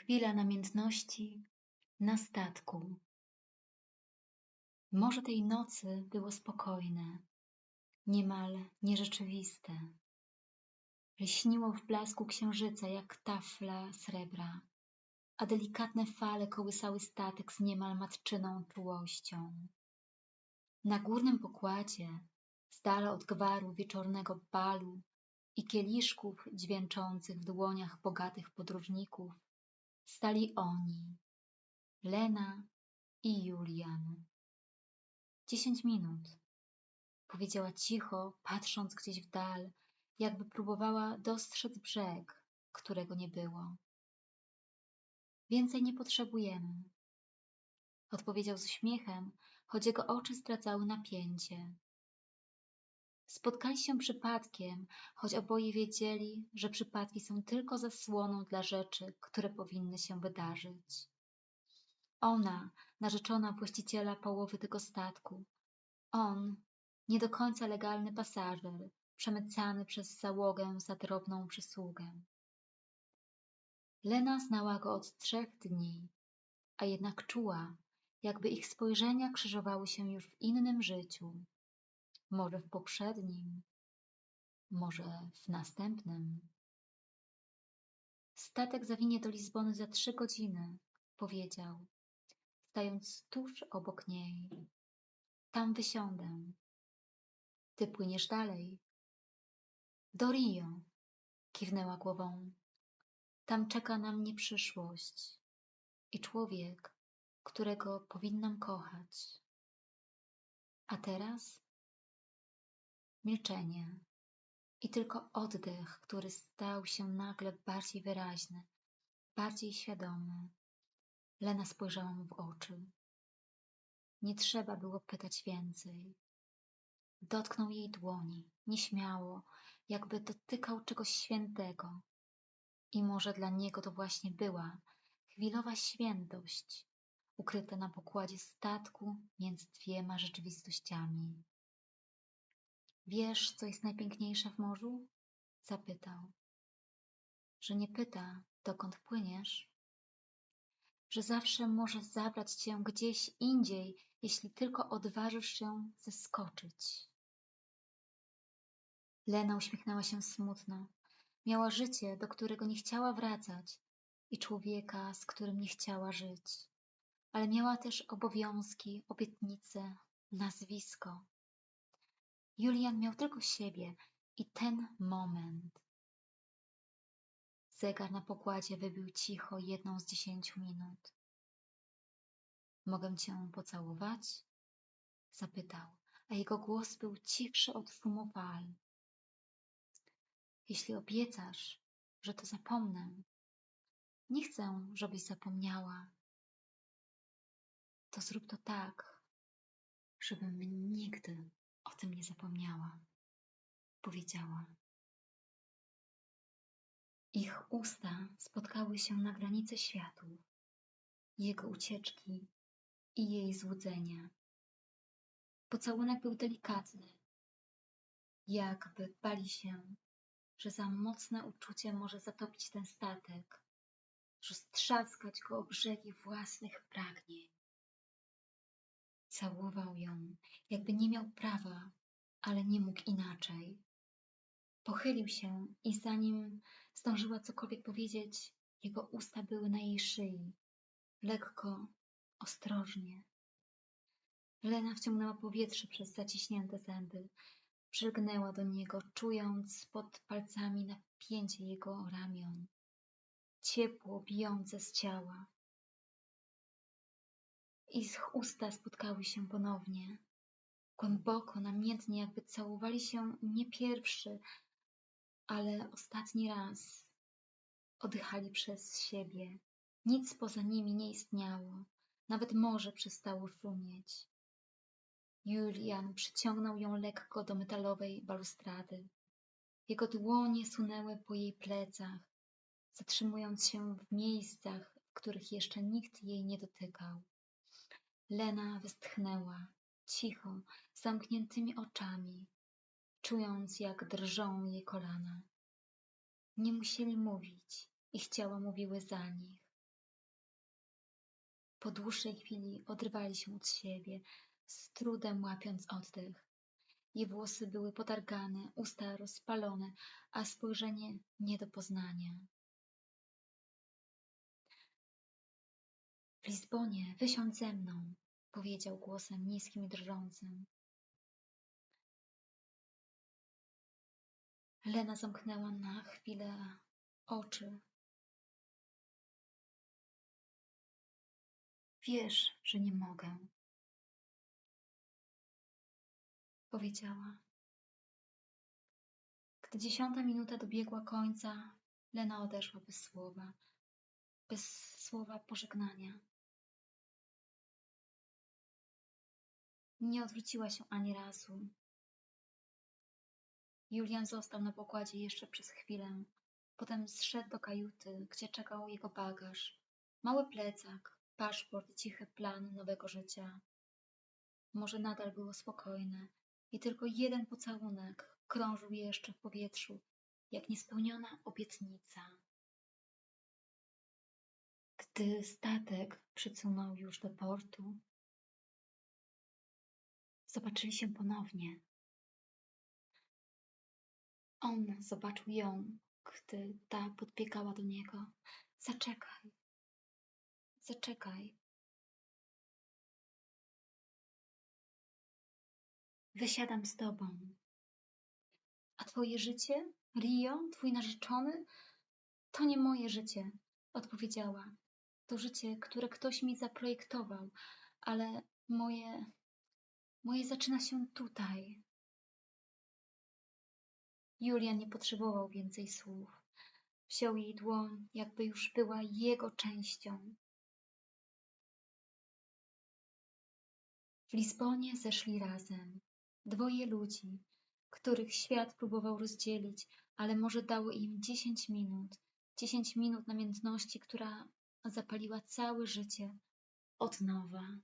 Chwila namiętności na statku. Morze tej nocy było spokojne, niemal nierzeczywiste. Lśniło w blasku księżyca jak tafla srebra, a delikatne fale kołysały statek z niemal matczyną czułością. Na górnym pokładzie, z dala od gwaru wieczornego balu i kieliszków dźwięczących w dłoniach bogatych podróżników, stali oni, Lena i Julian. Dziesięć minut, powiedziała cicho, patrząc gdzieś w dal, jakby próbowała dostrzec brzeg, którego nie było. Więcej nie potrzebujemy, odpowiedział z uśmiechem, choć jego oczy zdradzały napięcie. Spotkali się przypadkiem, choć oboje wiedzieli, że przypadki są tylko zasłoną dla rzeczy, które powinny się wydarzyć. Ona, narzeczona właściciela połowy tego statku, on, nie do końca legalny pasażer, przemycany przez załogę za drobną przysługę. Lena znała go od trzech dni, a jednak czuła, jakby ich spojrzenia krzyżowały się już w innym życiu, może w poprzednim, może w następnym. Statek zawinie do Lizbony za trzy godziny, powiedział, stając tuż obok niej. Tam wysiądę. Ty płyniesz dalej. Do Rio, kiwnęła głową. Tam czeka na mnie przyszłość i człowiek, którego powinnam kochać. A teraz milczenie i tylko oddech, który stał się nagle bardziej wyraźny, bardziej świadomy. Lena spojrzała mu w oczy. Nie trzeba było pytać więcej. Dotknął jej dłoni, nieśmiało, jakby dotykał czegoś świętego. I może dla niego to właśnie była chwilowa świętość, ukryta na pokładzie statku między dwiema rzeczywistościami. Wiesz, co jest najpiękniejsze w morzu? Zapytał. Że nie pyta, dokąd płyniesz? Że zawsze może zabrać cię gdzieś indziej, jeśli tylko odważysz się zeskoczyć. Lena uśmiechnęła się smutno. Miała życie, do którego nie chciała wracać i człowieka, z którym nie chciała żyć. Ale miała też obowiązki, obietnice, nazwisko. Julian miał tylko siebie i ten moment. Zegar na pokładzie wybił cicho jedną z dziesięciu minut. Mogę cię pocałować? Zapytał, a jego głos był cichszy od szumu fal. Jeśli obiecasz, że to zapomnę, nie chcę, żebyś zapomniała. To zrób to tak, żebym nigdy o tym nie zapomniała, powiedziała. Ich usta spotkały się na granicy światów, jego ucieczki i jej złudzenia. Pocałunek był delikatny, jakby bali się, że za mocne uczucie może zatopić ten statek, roztrzaskać go o brzegi własnych pragnień. Całował ją, jakby nie miał prawa, ale nie mógł inaczej. Pochylił się i zanim zdążyła cokolwiek powiedzieć, jego usta były na jej szyi, lekko, ostrożnie. Lena wciągnęła powietrze przez zaciśnięte zęby, przylgnęła do niego, czując pod palcami napięcie jego ramion, ciepło bijące z ciała. Ich usta spotkały się ponownie. Głęboko, namiętnie, jakby całowali się nie pierwszy, ale ostatni raz. Oddychali przez siebie. Nic poza nimi nie istniało. Nawet morze przestało szumieć. Julian przyciągnął ją lekko do metalowej balustrady. Jego dłonie sunęły po jej plecach, zatrzymując się w miejscach, w których jeszcze nikt jej nie dotykał. Lena westchnęła, cicho, z zamkniętymi oczami, czując jak drżą jej kolana. Nie musieli mówić, ich ciała mówiły za nich. Po dłuższej chwili odrywali się od siebie, z trudem łapiąc oddech. Jej włosy były potargane, usta rozpalone, a spojrzenie nie do poznania. Lizbonie wysiądź ze mną, powiedział głosem niskim i drżącym. Lena zamknęła na chwilę oczy. Wiesz, że nie mogę, powiedziała. Gdy dziesiąta minuta dobiegła końca, Lena odeszła bez słowa, bez słowa pożegnania. Nie odwróciła się ani razu. Julian został na pokładzie jeszcze przez chwilę. Potem zszedł do kajuty, gdzie czekał jego bagaż. Mały plecak, paszport i cichy plan nowego życia. Może nadal było spokojne i tylko jeden pocałunek krążył jeszcze w powietrzu, jak niespełniona obietnica. Gdy statek przycunął już do portu, zobaczyli się ponownie. On zobaczył ją, gdy ta podbiegała do niego. Zaczekaj, zaczekaj. Wysiadam z tobą. A twoje życie, Rio, twój narzeczony, to nie moje życie, odpowiedziała. To życie, które ktoś mi zaprojektował, ale moje, moje zaczyna się tutaj. Julian nie potrzebował więcej słów. Wziął jej dłoń, jakby już była jego częścią. W Lizbonie zeszli razem. Dwoje ludzi, których świat próbował rozdzielić, ale może dało im dziesięć minut. Dziesięć minut namiętności, która zapaliła całe życie od nowa.